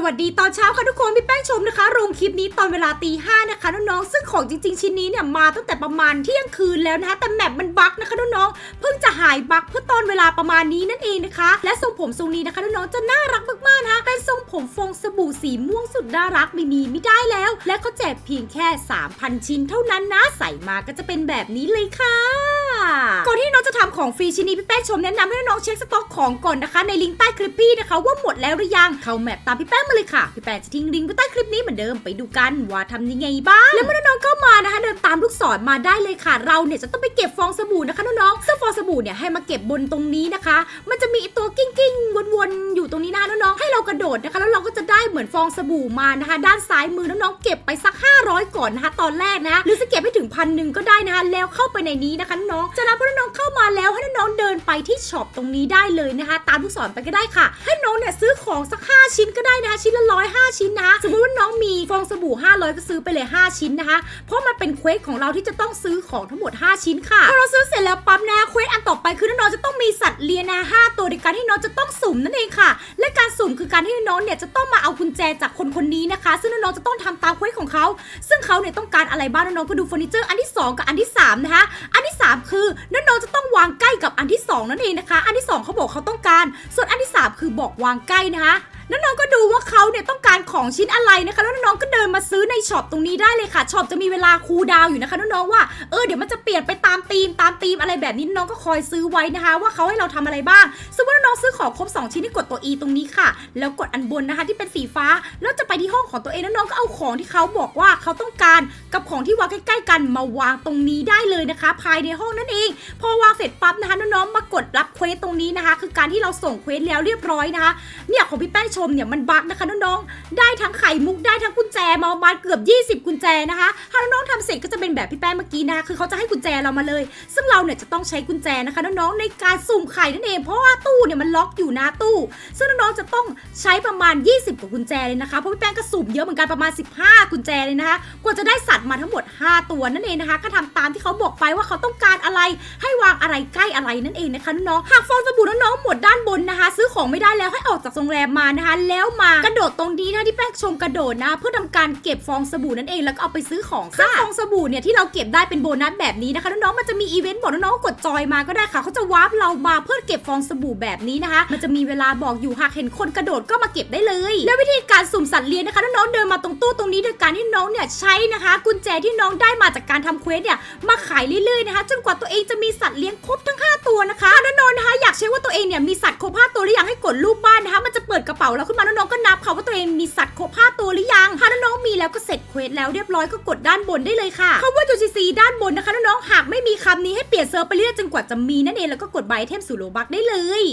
สวัสดีตอนเช้าค่ะทุกคนพี่แป้งชมนะคะลงคลิปนี้ตอนเวลาตีห้านะคะน้องๆซึ่งของจริงๆ ชิ้นนี้เนี่ยมาตั้งแต่ประมาณเที่ยงคืนแล้วนะคะ แต่แมปมันบั๊กนะคะน้องๆเพิ่งจะหายบั๊กเพื่อตอนเวลาประมาณนี้นั่นเองนะคะ และทรงผมทรงนี้นะคะน้องๆจะน่ารักมากๆนะคะเป็นทรงผมฟองสบู่สีม่วงสุดน่ารักไม่มีไม่ได้แล้ว และเขาแจกเพียงแค่ 3,000 ชิ้นเท่านั้นนะใส่มาก็จะเป็นแบบนี้เลยค่ะ ก่อนที่น้องจะทำของฟรีชิ้นนี้พี่แป้งชมแนะนำให้น้องเช็คสต็อกของก่อนนะคะ ในลิงก์ใต้คลิปพี่นะคะว่าหมดแล้วหรือยัง เข้าแมปตามพี่แป้งมาเลยค่ะ พี่แป้งจะทิ้งลิงก์ไว้ใต้คลิปนี้เหมือนเดิมไปดูกันว่าทำยังไงบ้าง แล้วเมื่อน้องเข้ามานะคะเดินตามลูกศรมาได้เลยค่ะ เราเนี่ยจะต้องไปเก็บฟองสบู่นะคะน้องๆซึ่งฟองสบู่เนี่ยให้มาเก็บบนตรงนี้นะคะ มันจะมีตัวกิ้งกิ้งๆวนๆอยู่ตรงนี้นะน้องๆให้เรากระโดดนะคะแล้วเรา ได้เหมือนฟองสบู่มานะคะ ด้านซ้ายมือน้องๆเก็บไปสัก 500 ก่อนนะคะตอนแรกนะหรือจะเก็บให้ถึงพันหนึ่งก็ได้นะคะแล้วเข้าไปในนี้นะคะน้องจากนั้นพอน้องเข้ามาแล้วให้ ที่ช็อปตรงนี้ได้เลยนะคะ ตามลูกศรไปก็ได้ค่ะ ให้น้องเนี่ยซื้อของสัก 5 ชิ้นก็ได้นะคะชิ้นละร้อยห้าชิ้นนะคะสมมติว่าน้องมีฟองสบู่ 500 ก็ซื้อไปเลย 5 ชิ้นนะคะ เพราะมันเป็นเควสของเราที่จะต้องซื้อของทั้งหมด 5 ชิ้นค่ะพอเราซื้อเสร็จแล้วปั๊บนะเควสอันต่อไปคือน้องจะต้องมีสัตว์เลี้ยงนะห้าตัวในการที่น้องจะต้องสุ่มนั่นเองค่ะ และการสุ่มคือการที่น้องเนี่ยจะต้องมาเอากุญแจจากคนคนนี้นะคะ ซึ่งน้องจะต้องทำตามเควสของเขา ซึ่งเขาเนี่ยต้องการอะไรบ้างน้องก็ดูเฟอร์นิเจอร์อันที่ 2 กับอันที่3นะคะอันที่ 3 คือน้องจะต้องวางใกล้กับอันที่2นั่นเองนะคะ อันที่ 2เขาบอกเขาต้องการ ส่วนอันที่ 3 คือบอกวางใกล้นะคะแล้วน้องก็ดูว่าเขาเนี่ยต้องการของชิ้นอะไรนะคะ แล้วน้องๆก็เดินมาซื้อในช็อปตรงนี้ได้เลยค่ะ ช็อปจะมีเวลาคูดาวอยู่นะคะน้องๆว่า เออเดี๋ยวมันจะเปลี่ยนไปตามธีมตามธีมอะไรแบบนี้น้องก็คอยซื้อไว้นะคะ ว่าเขาให้เราทำอะไรบ้าง สมมติว่าน้องซื้อของครบ 2 ชิ้นที่กดตัว E ตรงนี้ค่ะ แล้วกดอันบนนะคะที่เป็นสีฟ้า แล้วจะไปที่ห้องของตัวเองแล้วน้องก็เอาของที่เขาบอกว่าเขาต้องการกับของที่วางใกล้ ๆ กันมาวางตรงนี้ได้เลยนะคะ ภายในห้องนั่นเอง พอวางเสร็จปั๊บนะคะน้อง เควสตรงนี้นะคะ คือการที่เราส่งเควสแล้วเรียบร้อยนะคะเนี่ยของพี่แป้งชมเนี่ยมันบั๊กนะคะน้องๆได้ทั้งไข่มุกได้ทั้งกุญแจมาประมาณเกือบ 20 กุญแจนะคะถ้าน้องๆทำเสร็จก็จะเป็นแบบพี่แป้งเมื่อกี้นะคะคือเขาจะให้กุญแจเรามาเลย ซึ่งเราเนี่ยจะต้องใช้กุญแจนะคะน้องๆในการสุ่มไข่นั่นเองเพราะว่าตู้เนี่ยมันล็อกอยู่น้าตู้ ซึ่งน้องๆจะต้องใช้ประมาณ 20กว่ากุญแจเลยนะคะเพราะพี่แป้งก็สุ่มเยอะเหมือนกันประมาณ 15 กุญแจเลยนะคะกว่าจะได้สัตว์มาทั้งหมด 5 ตัวนั่นเองนะคะ ก็ทำตามที่เขาบอกไปว่าเขาต้องการอะไรให้วางอะไรใกล้อะไรนั่นเองนะคะน้องหากฟองสบู่น้องๆหมดด้านบนนะคะ ซื้อของไม่ได้แล้วให้ออกจากโรงแรมมานะคะ แล้วมากระโดดตรงนี้นะที่แป้งชมกระโดดนะ เพื่อทำการเก็บฟองสบู่นั่นเองแล้วก็เอาไปซื้อของค่ะซึ่งฟองสบู่เนี่ยที่เราเก็บได้เป็นโบนัสแบบนี้นะคะน้องๆมันจะมีอีเวนต์บอกน้องๆกดจอยมาก็ได้ค่ะเขาจะวาร์ปเรามาเพื่อเก็บฟองสบู่แบบนี้นะคะ มันจะมีเวลาบอกอยู่หากเห็นคนกระโดดก็มาเก็บได้เลย แล้ววิธีการสุ่มสัตว์เลี้ยงนะคะน้องๆเดินมาตรงตู้ตรงนี้โดยการที่น้องเนี่ยใช้นะคะ กุญแจที่น้องได้มาจากการทำเควสเนี่ยมาขายเรื่อยๆนะคะ จนกว่าตัวเองจะมีสัตว์เลี้ยงครบทั้ง 5 ตัวนะคะ เช็คว่าตัวเองเนี่ยมีสัตว์ครบ5ตัวหรือยังให้กดรูปบ้านนะคะ มันจะเปิดกระเป๋าแล้วขึ้นมาน้องๆก็นับค่ะว่าตัวเองมีสัตว์ครบ5ตัวหรือยังถ้าน้องๆมีแล้วก็เสร็จเควสแล้วเรียบร้อยก็กดด้านบนได้เลยค่ะคำว่าจูซีซีด้านบนนะคะน้องๆหากไม่มีคำนี้ให้เปลี่ยนเซิร์ฟไปเรื่อยจนกว่าจะมีนั่นเองแล้วก็กดใบเทมสู่โลบักได้เลย